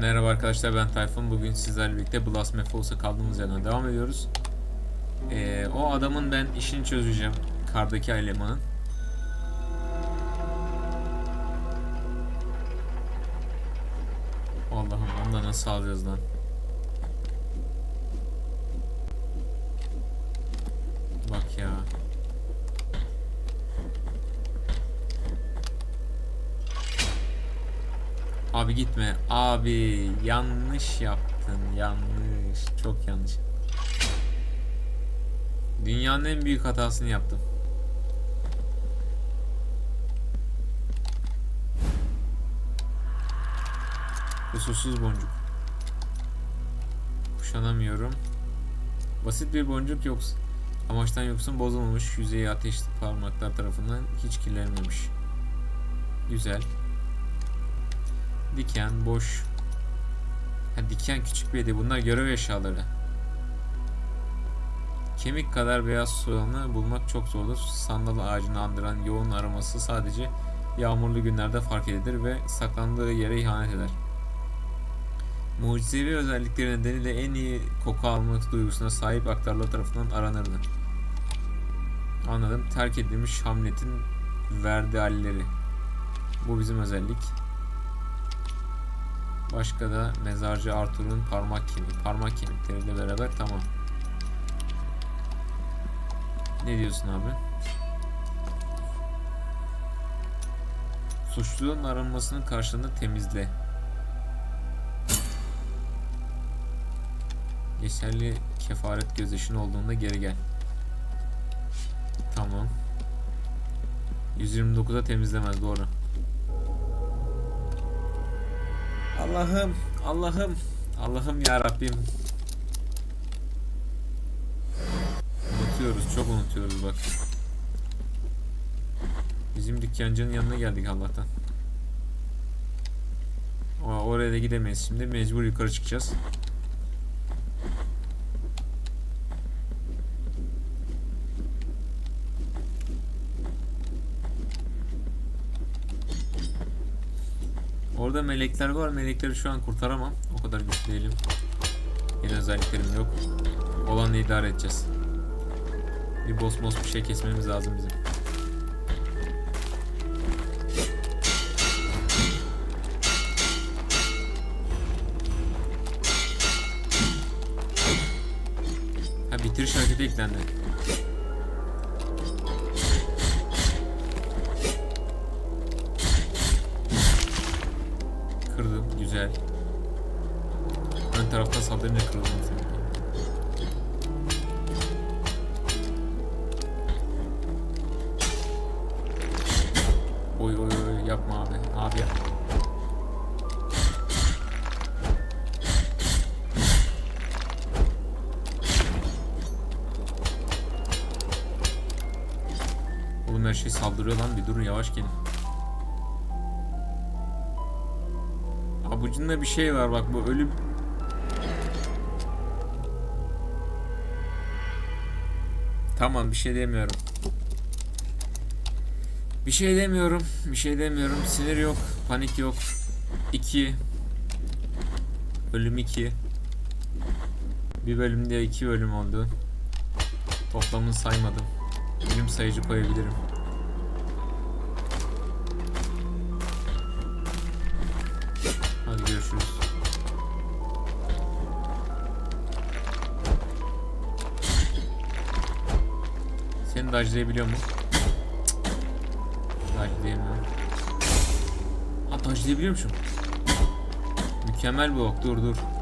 Merhaba arkadaşlar ben Tayfun. Bugün sizlerle birlikte Blast Maple'sa kaldığımız yerden devam ediyoruz. Ee, o adamın ben işini çözeceğim. Kardaki elemanın. Allah'ım onu da nasıl alacağız lan? Bak ya. Abi gitme. Abi yanlış yaptın. Yanlış. Çok yanlış. Dünyanın en büyük hatasını yaptım. Kusursuz boncuk. Kuşanamıyorum. Basit bir boncuk yoksa amaçtan yoksun bozulmamış yüzeyi ateşli parmaklar tarafından hiç kirlenmemiş. Güzel. Diken boş. Ha, diken küçük bir hediye. Bunlar görev eşyaları. Kemik kadar beyaz soğanı bulmak çok zordur. Sandal ağacını andıran yoğun aroması sadece yağmurlu günlerde fark edilir ve saklandığı yere ihanet eder. Mucizevi özellikleri nedeniyle en iyi koku almak duygusuna sahip aktarlar tarafından aranırdı. Anladım. Terk edilmiş Hamlet'in verdi halleri. Bu bizim özellik. Başka da mezarcı Arthur'un parmak kemiği. Parmak kemikleriyle beraber tamam. Ne diyorsun abi? Suçlunun aranmasının karşılığında temizle. Geçerli kefaret gözyaşın olduğunda geri gel. Tamam. 129'a temizlemez doğru. Allah'ım, Allah'ım, Allah'ım ya Rabbim. Unutuyoruz, çok unutuyoruz bak. Bizim dükkancının yanına geldik Allah'tan. O- Oraya da gidemeyiz şimdi. Mecbur yukarı çıkacağız. Orada melekler var. Melekleri şu an kurtaramam. O kadar güçlü. Yeni özelliklerim yok. Olanla idare edeceğiz. Bir boss boss bir şey kesmemiz lazım bizim. Ha bitiriş hareketi eklendi. Şey saldırıyor lan bir durun yavaş gelin. Abucunda bir şey var bak bu ölüm. Tamam bir şey demiyorum. Bir şey demiyorum. Bir şey demiyorum. Sinir yok. Panik yok. 2 Ölüm 2 Bir bölümde 2 bölüm oldu. Toplamını saymadım. Bölüm sayıcı koyabilirim. Görüşürüz. Seni dodge'layabiliyor mu? Dodge'layamıyorum. Ha dodge'layabiliyormuşum. Mükemmel bu ok. Dur. Dur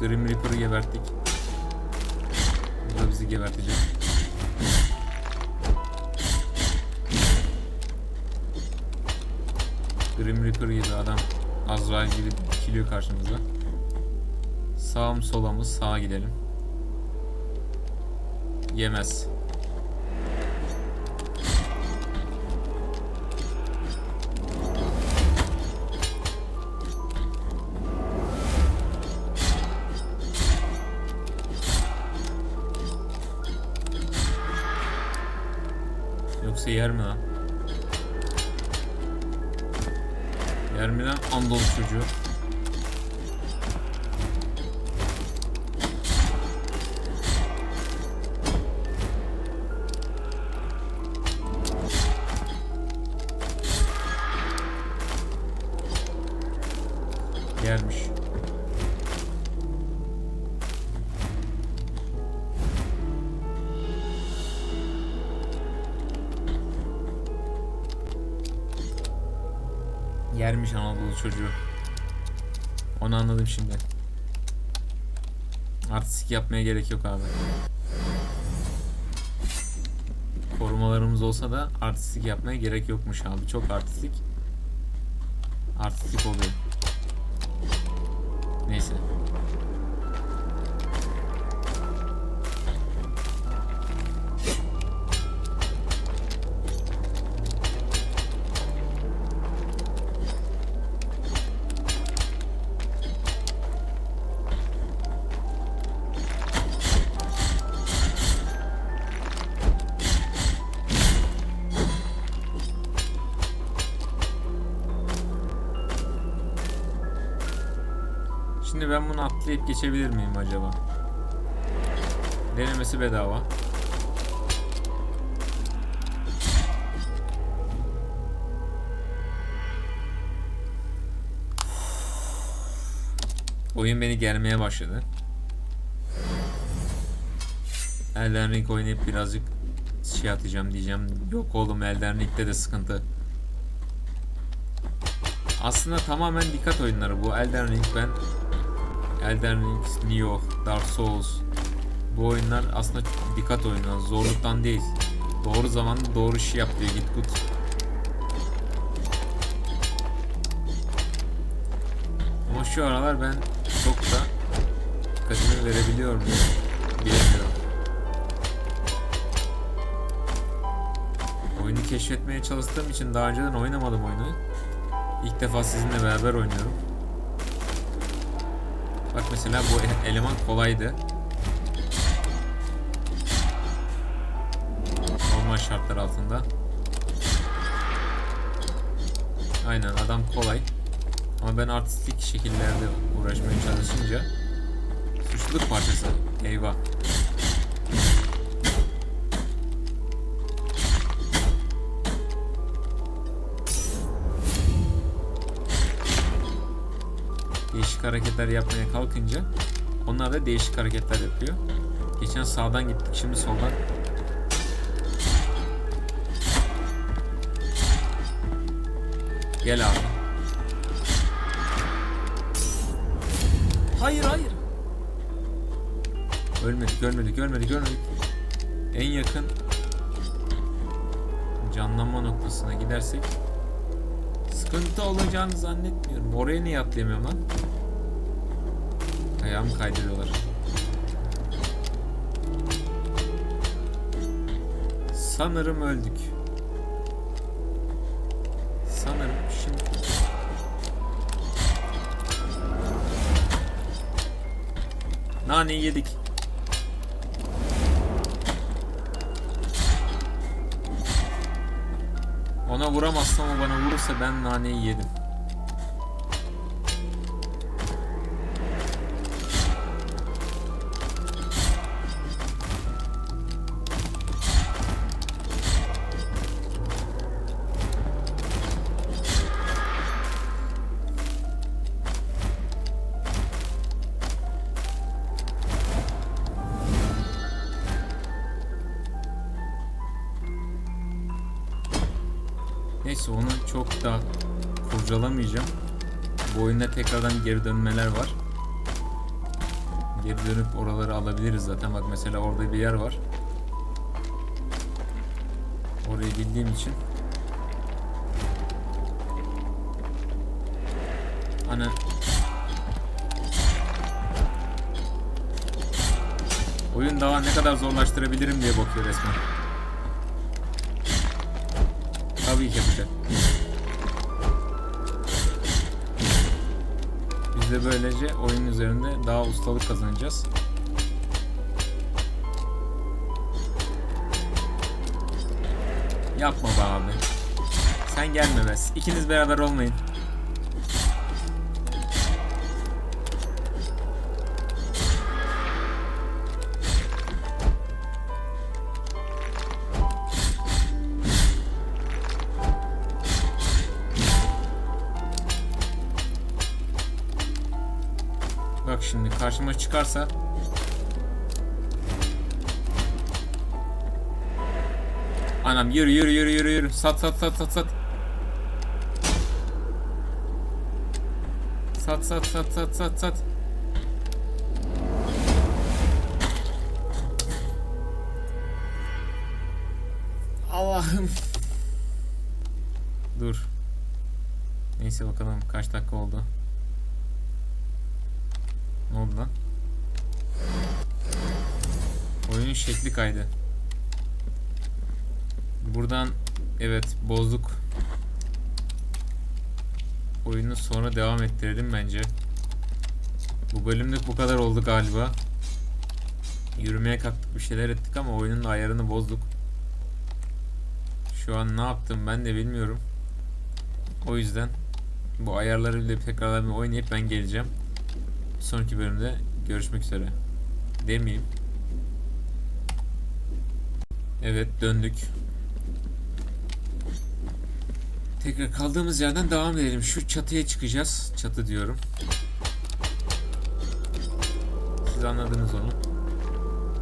Grim Reaper'ı geberttik. Bu da bizi gebertecek. Grim Reaper gibi adam Azrail gibi dikiliyor karşımıza. Sağ mı sola mı? Sağa gidelim. Yemez. Yoksa yer mi lan? Yer mi lan Anadolu çocuğu? Yermiş Anadolu çocuğu. Onu anladım şimdi. Artistik yapmaya gerek yok abi. Korumalarımız olsa da artistik yapmaya gerek yokmuş abi. Çok artistik. Artistik oluyor. Neyse. Şimdi ben bunu atlayıp geçebilir miyim acaba? Denemesi bedava. Oyun beni germeye başladı. Elden Ring oynayıp birazcık şey atacağım diyeceğim. Yok oğlum Elden Ring'de de sıkıntı. Aslında tamamen dikkat oyunları bu. Elden Ring ben Elden Ring, Nioh, Dark Souls bu oyunlar aslında dikkat oyunları. Zorluktan değil. Doğru zamanda doğru işi yap diyor. Git gut. Ama şu aralar ben çok da dikkatimi verebiliyorum. Bilemiyorum. Oyunu keşfetmeye çalıştığım için daha önceden oynamadım oyunu. İlk defa sizinle beraber oynuyorum. Bak mesela bu eleman kolaydı. Normal şartlar altında. Aynen adam kolay. Ama ben artistik şekillerde uğraşmaya çalışınca suçluluk parçası. Eyvah. Değişik hareketler yapmaya kalkınca onlar da değişik hareketler yapıyor. Geçen sağdan gittik şimdi soldan. Gel abi. Hayır hayır. Ölmedik ölmedik ölmedik ölmedik. En yakın canlanma noktasına gidersek sıkıntı olacağını zannetmiyorum. Oraya niye atlayamıyorum lan? Ayağımı kaydırıyorlar. Sanırım öldük. Sanırım şimdi... Naneyi yedik. Ona vuramazsam o bana vurursa ben naneyi yedim. Neyse onu çok da kurcalamayacağım. Bu oyunda tekrardan geri dönmeler var. Geri dönüp oraları alabiliriz zaten. Bak mesela orada bir yer var. Orayı bildiğim için. Ana. Oyun daha ne kadar zorlaştırabilirim diye bakıyor resmen. Biz de böylece oyun üzerinde daha ustalık kazanacağız. Yapma be abi. Sen gelme be. İkiniz beraber olmayın. Çıkarsa. Anam yürü yürü yürü yürü yürü. Sat sat sat sat sat. Sat sat sat sat sat sat. Allah'ım. Dur. Neyse bakalım kaç dakika oldu. Ne oldu lan? Şekli kaydı. Buradan evet bozduk. Oyunu sonra devam ettirelim bence. Bu bölümlük bu kadar oldu galiba. Yürümeye kalktık bir şeyler ettik ama oyunun ayarını bozduk. Şu an ne yaptım ben de bilmiyorum. O yüzden bu ayarları bile tekrardan bir oynayıp ben geleceğim sonraki bölümde görüşmek üzere. Demeyeyim. Evet döndük. Tekrar kaldığımız yerden devam edelim. Şu çatıya çıkacağız. Çatı diyorum. Siz anladınız onu.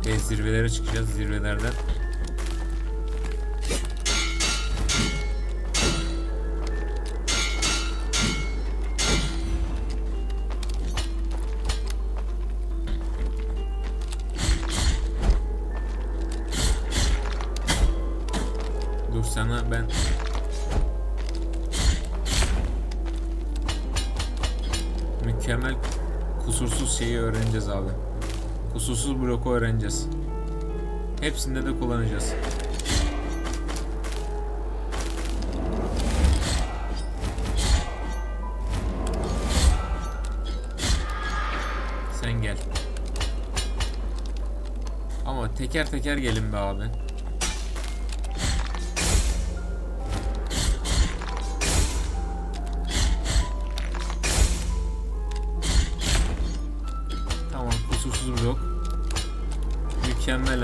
E, zirvelere çıkacağız. Zirvelerden Kusursuz bloku öğreneceğiz. Hepsinde de kullanacağız. Sen gel. Ama teker teker gelin be abi.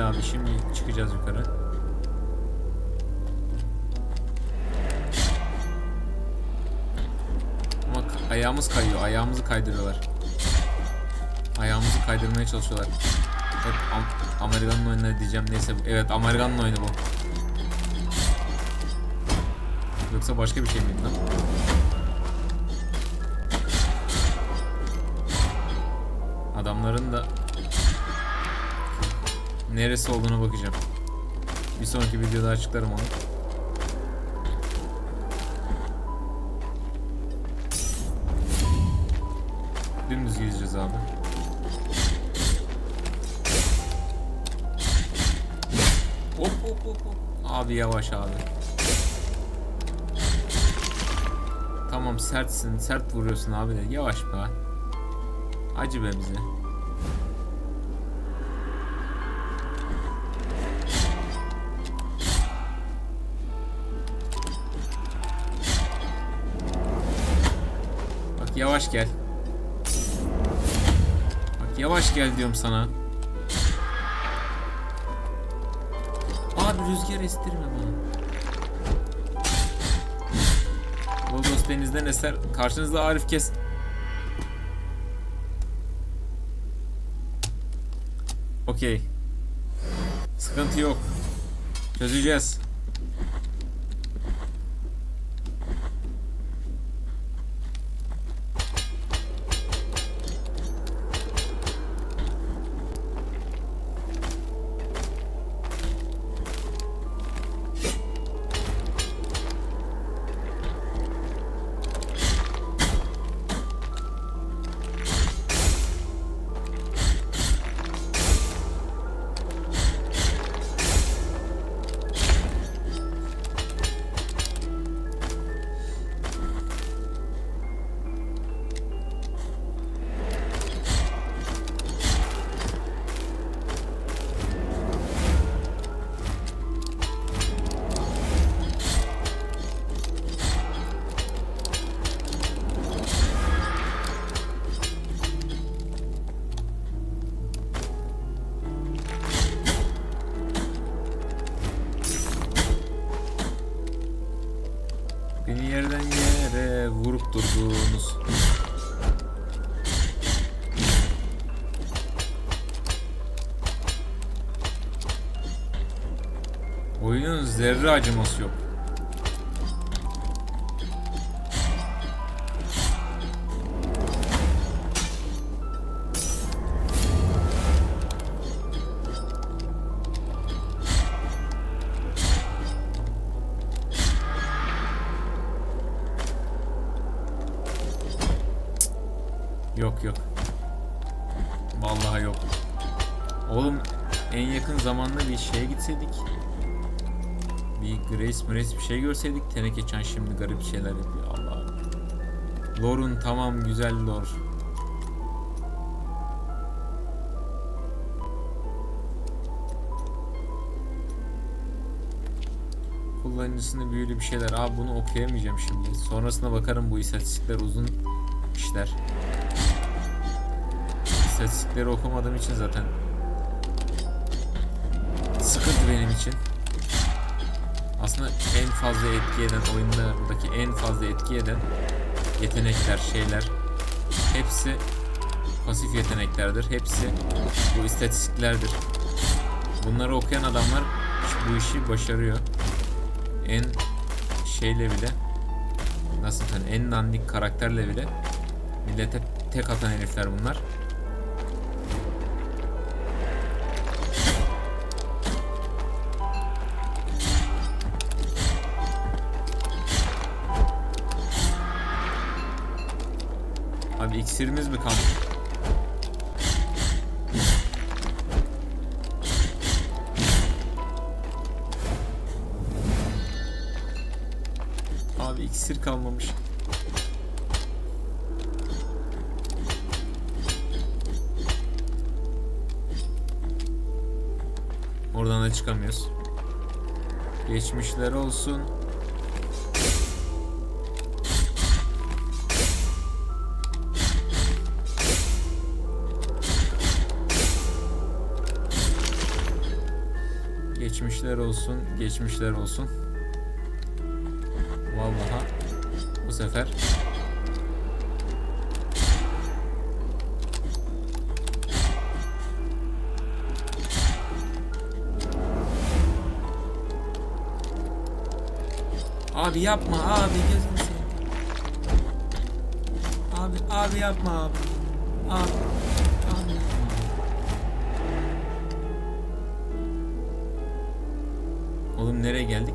Abi şimdi çıkacağız yukarı. Ama ayağımız kayıyor. Ayağımızı kaydırıyorlar. Ayağımızı kaydırmaya çalışıyorlar. Hep Am- Amerikan'ın oyunu diyeceğim neyse. Evet Amerikan'ın oyunu bu. Yoksa başka bir şey miydi lan? Adamların da neresi olduğuna bakacağım. Bir sonraki videoda açıklarım onu. Dümdüz gideceğiz abi. Hop hop hop hop. Abi yavaş abi. Tamam sertsin, sert vuruyorsun abi de yavaş be. Acı be bize. Yavaş gel. Bak yavaş gel diyorum sana. Abi rüzgar estirme bana. Logos denizden eser. Karşınızda Arif Kes. Okey. Sıkıntı yok. Çözeceğiz. Yerden yere vurup durdunuz. Oyunun zerre acıması. Yok en yakın zamanda bir şeye gitseydik. Bir Grace Grace bir şey görseydik. Teneke Chan şimdi garip şeyler yapıyor. Allah. Lore'un tamam güzel lore. Kullanıcısını büyülü bir şeyler. Abi bunu okuyamayacağım şimdi. Sonrasına bakarım bu istatistikler uzun işler. İstatistikleri okumadığım için zaten sıkıntı benim için. Aslında en fazla etki eden oyunlardaki en fazla etki eden yetenekler, şeyler hepsi pasif yeteneklerdir. Hepsi bu istatistiklerdir. Bunları okuyan adamlar bu işi başarıyor. En şeyle bile nasıl hani en dandik karakterle bile millete tek atan herifler bunlar. İksirimiz mi kaldı? Abi iksir kalmamış. Oradan da çıkamıyoruz. Geçmişler olsun. Geçmişler olsun, geçmişler olsun. Vallahi bu sefer Abi yapma abi gözünü seveyim. Abi abi yapma. Abi. Abi nereye geldik?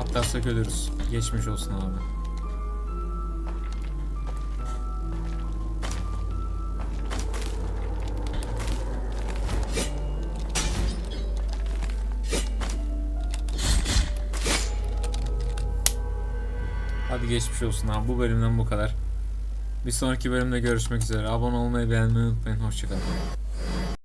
Atlarsak ölürüz. Geçmiş olsun abi. Geçmiş olsun abi. Bu bölümden bu kadar. Bir sonraki bölümde görüşmek üzere. Abone olmayı beğenmeyi unutmayın. Hoşçakalın.